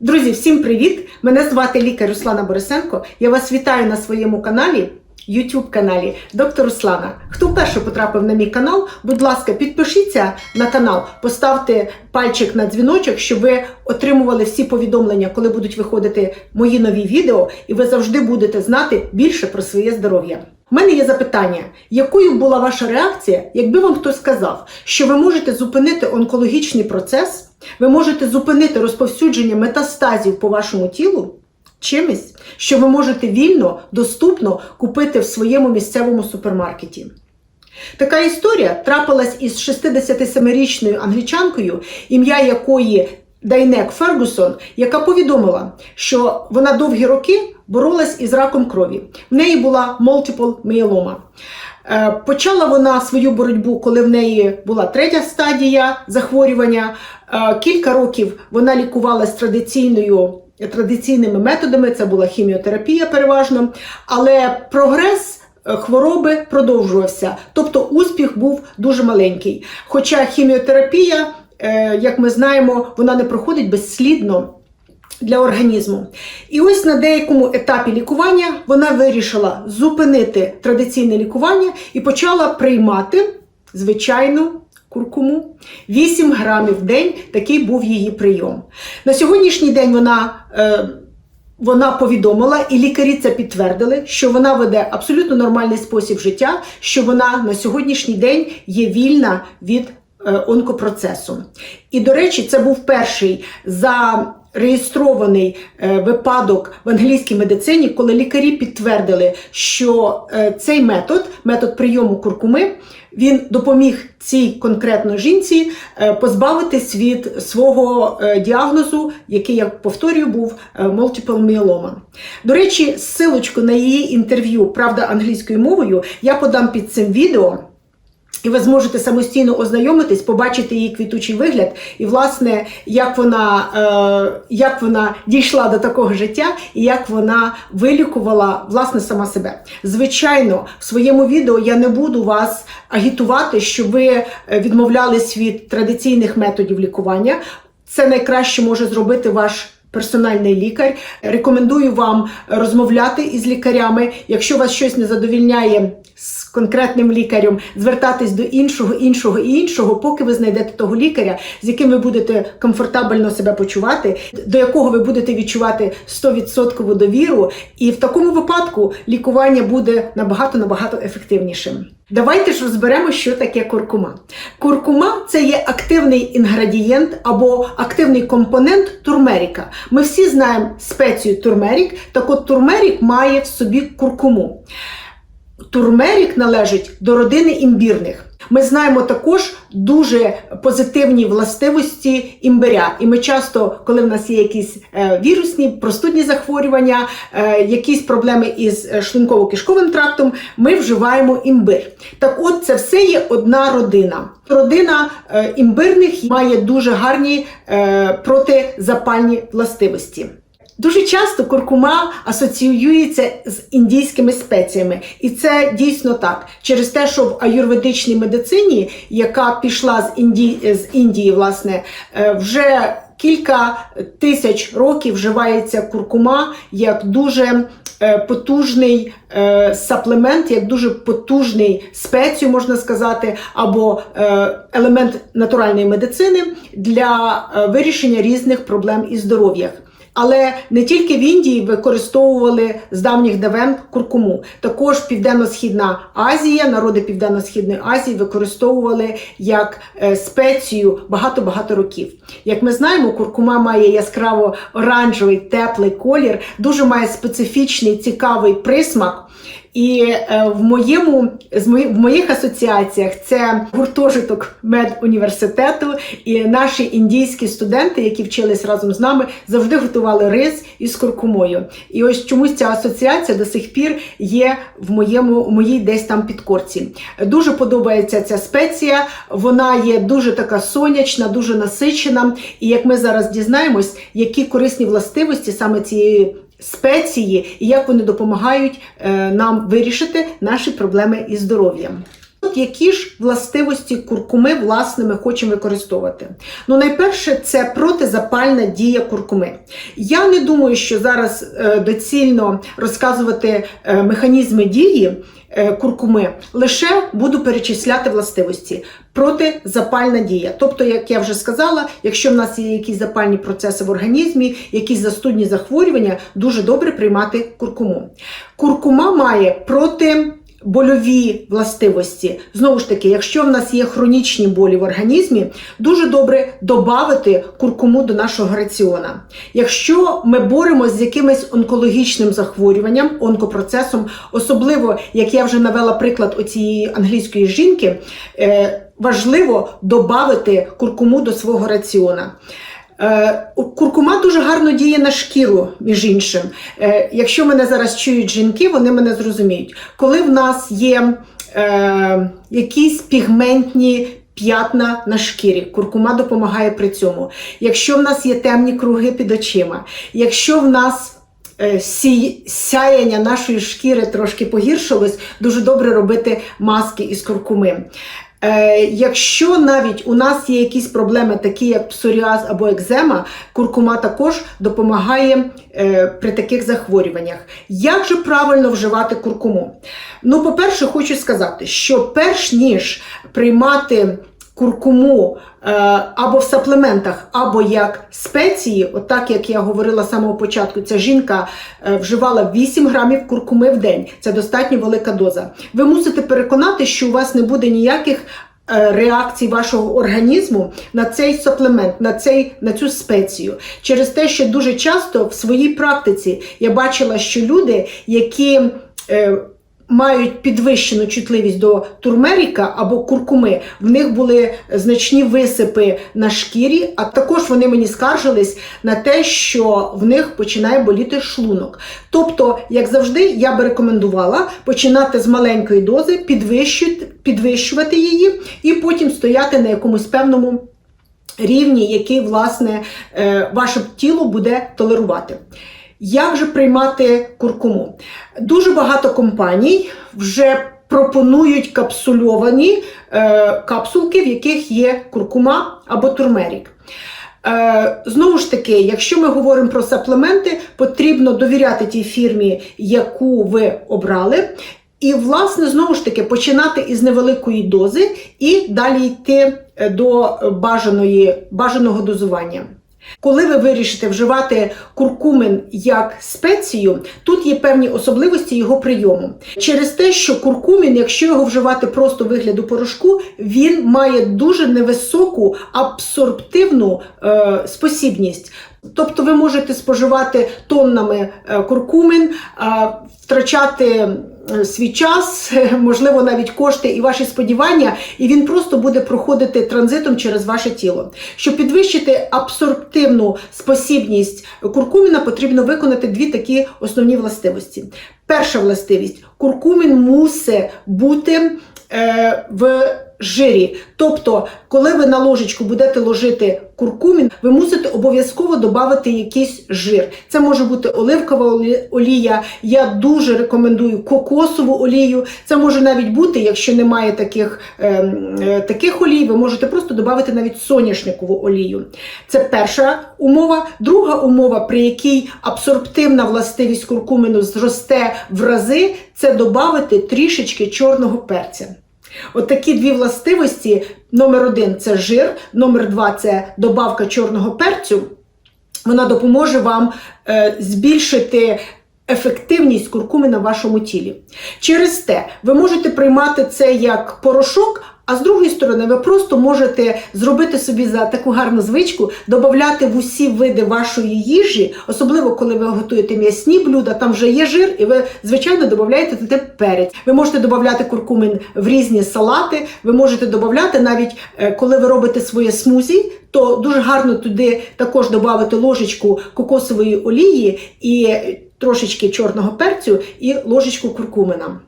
Друзі, всім привіт! Мене звати лікар Руслана Борисенко. Я вас вітаю на своєму каналі, YouTube каналі Доктор Руслана. Хто вперше потрапив на мій канал, будь ласка, підпишіться на канал, поставте пальчик на дзвіночок, щоб ви отримували всі повідомлення, коли будуть виходити мої нові відео, і ви завжди будете знати більше про своє здоров'я. У мене є запитання, якою була ваша реакція, якби вам хтось сказав, що ви можете зупинити онкологічний процес, ви можете зупинити розповсюдження метастазів по вашому тілу чимось, що ви можете вільно, доступно купити в своєму місцевому супермаркеті. Така історія трапилась із 67-річною англічанкою, ім'я якої Дайнек Фергусон, яка повідомила, що вона довгі роки боролась із раком крові. В неї була multiple myeloma. Е, Почала вона свою боротьбу, коли в неї була третя стадія захворювання. Е, Кілька років вона лікувалась традиційною, традиційними методами, це була хіміотерапія переважно, але прогрес е, хвороби продовжувався, тобто успіх був дуже маленький. Хоча хіміотерапія, як ми знаємо, вона не проходить безслідно для організму. І ось на деякому етапі лікування вона вирішила зупинити традиційне лікування і почала приймати звичайну куркуму. 8 грамів в день такий був її прийом. На сьогоднішній день вона. Е, вона повідомила, і лікарі це підтвердили, що вона веде абсолютно нормальний спосіб життя, що вона на сьогоднішній день є вільна від е, онкопроцесу. І, до речі, це був перший зареєстрований е, випадок в англійській медицині, коли лікарі підтвердили, що е, цей метод, метод прийому куркуми, він допоміг цій конкретно жінці е, позбавитись від свого діагнозу, який, я повторюю, був multiple myeloma. До речі, ссилочку на її інтерв'ю, правда, англійською мовою, я подам під цим відео. І ви зможете самостійно ознайомитись, побачити її квітучий вигляд, і, власне, як вона, е, як вона дійшла до такого життя і як вона вилікувала власне сама себе. Звичайно, в своєму відео я не буду вас агітувати, щоб ви е, відмовлялись від традиційних методів лікування. Це найкраще може зробити ваш. Персональний лікар. Рекомендую вам розмовляти із лікарями. Якщо вас щось не задовільняє з конкретним лікарем, звертатись до іншого, іншого і іншого, поки ви знайдете того лікаря, з яким ви будете комфортабельно себе почувати, до якого ви будете відчувати 100% довіру. І в такому випадку лікування буде набагато набагато ефективнішим. Давайте ж розберемо, що таке куркума. Куркума це є активний інгредієнт або активний компонент турмеріка. Ми всі знаємо спецію турмерік, так от турмерік має в собі куркуму. Турмерік належить до родини імбірних. Ми знаємо також дуже позитивні властивості імбиря. І ми часто, коли в нас є якісь е, вірусні, простудні захворювання, е, якісь проблеми із е, шлунково-кишковим трактом, ми вживаємо імбир. Так от це все є одна родина. Родина імбирних має дуже гарні протизапальні властивості. Дуже часто куркума асоціюється з індійськими спеціями, і це дійсно так. Через те, що в аюрведичній медицині, яка пішла з Індії, з Індії, власне, е, вже кілька тисяч років вживається куркума як дуже е, потужний е, саплемент, як дуже потужний спецію, можна сказати, або елемент натуральної медицини для вирішення різних проблем із здоров'ям. Але не тільки в Індії використовували з давніх давен куркуму. Також Південно-Східна Азія, народи Південно-Східної Азії використовували як е, спецію багато-багато років. Як ми знаємо, куркума має яскраво оранжевий теплий колір, дуже має специфічний цікавий присмак. І е, в моєму з мої- в моїх асоціаціях це гуртожиток медуніверситету, і наші індійські студенти, які вчились разом з нами, завжди готували рис із куркумою. І ось чомусь ця асоціація до сих пір є в моєму в моїй десь там підкорці. Дуже подобається ця спеція. Вона є дуже така сонячна, дуже насичена. І як ми зараз дізнаємось, які корисні властивості саме цієї спеції і як вони допомагають е, нам вирішити наші проблеми із здоров'ям. От які ж властивості куркуми власне ми хочемо використовувати? Ну, найперше, це протизапальна дія куркуми. Я не думаю, що зараз е, доцільно розказувати е, механізми дії куркуми, лише буду перечисляти властивості. Протизапальна дія. Тобто, як я вже сказала, якщо в нас є якісь запальні процеси в організмі, якісь застудні захворювання, дуже добре приймати куркуму. Куркума має проти. Больові властивості. Знову ж таки, якщо в нас є хронічні болі в організмі, дуже добре додати куркуму до нашого раціона. Якщо ми боремося з якимось онкологічним захворюванням, онкопроцесом, особливо, як я вже навела приклад оцієї англійської жінки, е, важливо додати куркуму до свого раціона. Е, Куркума дуже гарно діє на шкіру, між іншим. Е, Якщо мене зараз чують жінки, вони мене зрозуміють. Коли в нас є е, якісь пігментні п'ятна на шкірі, куркума допомагає при цьому. Якщо в нас є темні круги під очима, якщо в нас е, сяяння нашої шкіри трошки погіршилось, дуже добре робити маски із куркуми. Е, якщо навіть у нас є якісь проблеми, такі як псоріаз або екзема, куркума також допомагає е, при таких захворюваннях. Як же правильно вживати куркуму? Ну, по-перше, хочу сказати, що перш ніж приймати куркуму е, або в саплементах, або як спеції, отак як я говорила з самого початку, ця жінка е, вживала 8 грамів куркуми в день. Це достатньо велика доза. Ви мусите переконати, що у вас не буде ніяких. е, Реакцій вашого організму на цей суплемент, на цей на цю спецію, через те, що дуже часто в своїй практиці я бачила, що люди, які мають підвищену чутливість до турмеріка або куркуми, в них були значні висипи на шкірі, а також вони мені скаржились на те, що в них починає боліти шлунок. Тобто, як завжди, я би рекомендувала починати з маленької дози, підвищувати, підвищувати її і потім стояти на якомусь певному рівні, який, власне, е, ваше тіло буде толерувати. Як же приймати куркуму? Дуже багато компаній вже пропонують капсульовані е, капсулки, в яких є куркума або турмерік. Е, Знову ж таки, якщо ми говоримо про саплементи, потрібно довіряти тій фірмі, яку ви обрали. І, власне, знову ж таки, починати із невеликої дози і далі йти е, до бажаної, бажаного дозування. Коли ви вирішите вживати куркумен як спецію, тут є певні особливості його прийому. Через те, що куркумін, якщо його вживати просто вигляду порошку, він має дуже невисоку абсорбтивну е, спосібність. Тобто ви можете споживати тоннами е, куркумен, втрачати свій час, можливо, навіть кошти і ваші сподівання, і він просто буде проходити транзитом через ваше тіло. Щоб підвищити абсорптивну спосібність куркуміна, потрібно виконати дві такі основні властивості. Перша властивість куркумін мусить бути е, в жирі. Тобто, коли ви на ложечку будете ложити куркумін, ви мусите обов'язково додати якийсь жир. Це може бути оливкова олія. Я дуже рекомендую кокосову олію. Це може навіть бути, якщо немає таких, е, е, таких олій, ви можете просто додати навіть соняшникову олію. Це перша умова. Друга умова, при якій абсорбтивна властивість куркуміну зросте в рази, це додати трішечки чорного перця. От такі дві властивості: номер один це жир, номер два це добавка чорного перцю. Вона допоможе вам е, збільшити ефективність куркуми на вашому тілі. Через те ви можете приймати це як порошок. А з другої сторони, ви просто можете зробити собі за таку гарну звичку, додати в усі види вашої їжі, особливо коли ви готуєте м'ясні блюда, там вже є жир, і ви, звичайно, додаєте туди перець. Ви можете додати куркумин в різні салати, ви можете додати навіть е, коли ви робите своє смузі, то дуже гарно туди також додати ложечку кокосової олії і трошечки чорного перцю і ложечку куркумина.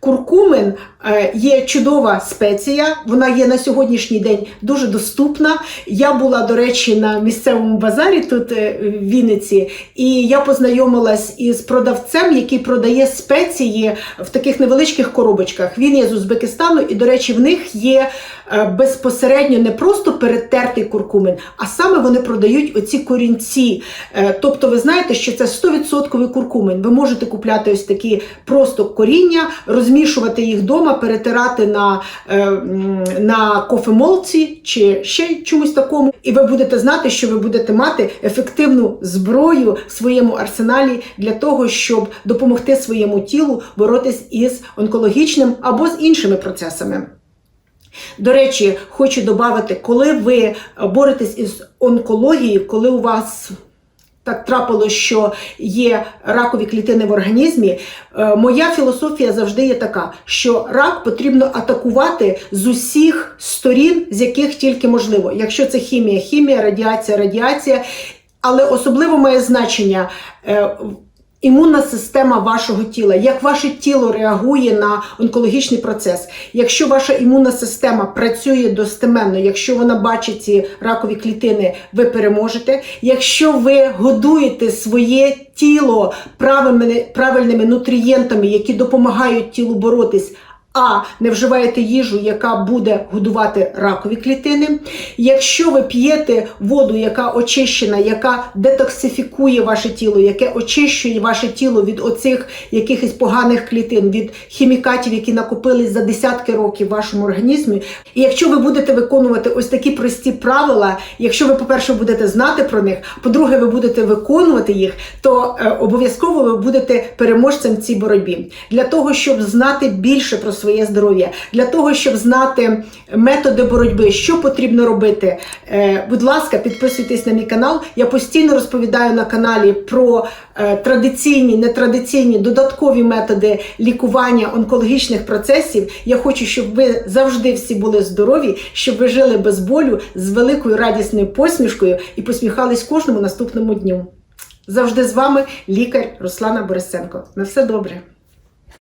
Куркумен е, є чудова спеція, вона є на сьогоднішній день дуже доступна. Я була, до речі, на місцевому базарі тут е, в Вінниці, і я познайомилась із продавцем, який продає спеції в таких невеличких коробочках. Він є з Узбекистану, і, до речі, в них є е, безпосередньо не просто перетертий куркумен, а саме вони продають оці корінці. Тобто, ви знаєте, що це 100% куркумен. Ви можете купляти ось такі просто коріння, розмішувати їх вдома, перетирати на, е, на кофемолці чи ще чомусь такому. І ви будете знати, що ви будете мати ефективну зброю в своєму арсеналі для того, щоб допомогти своєму тілу боротись із онкологічним або з іншими процесами. До речі, хочу додати, коли ви боретесь із онкологією, коли у вас так трапилось, що є ракові клітини в організмі. е, Моя філософія завжди є така, що рак потрібно атакувати з усіх сторін, з яких тільки можливо. Якщо це хімія, хімія, радіація, радіація. Але особливо має значення е, імунна система вашого тіла, як ваше тіло реагує на онкологічний процес. Якщо ваша імунна система працює достеменно, якщо вона бачить ці ракові клітини, ви переможете. Якщо ви годуєте своє тіло правильними, правильними нутрієнтами, які допомагають тілу боротись. А не вживаєте їжу, яка буде годувати ракові клітини. Якщо ви п'єте воду, яка очищена, яка детоксифікує ваше тіло, яке очищує ваше тіло від оцих якихось поганих клітин, від хімікатів, які накопились за десятки років в вашому організмі. І якщо ви будете виконувати ось такі прості правила, якщо ви, по-перше, будете знати про них, по-друге, ви будете виконувати їх, то е, обов'язково ви будете переможцем в цій боротьбі. Для того, щоб знати більше про своє здоров'я, для того, щоб знати методи боротьби, що потрібно робити, е, будь ласка, підписуйтесь на мій канал. Я постійно розповідаю на каналі про е, традиційні, нетрадиційні додаткові методи лікування онкологічних процесів. Я хочу, щоб ви завжди всі були здорові, щоб ви жили без болю з великою радісною посмішкою і посміхались кожному наступному дню. Завжди з вами лікар Руслана Борисенко. На все добре.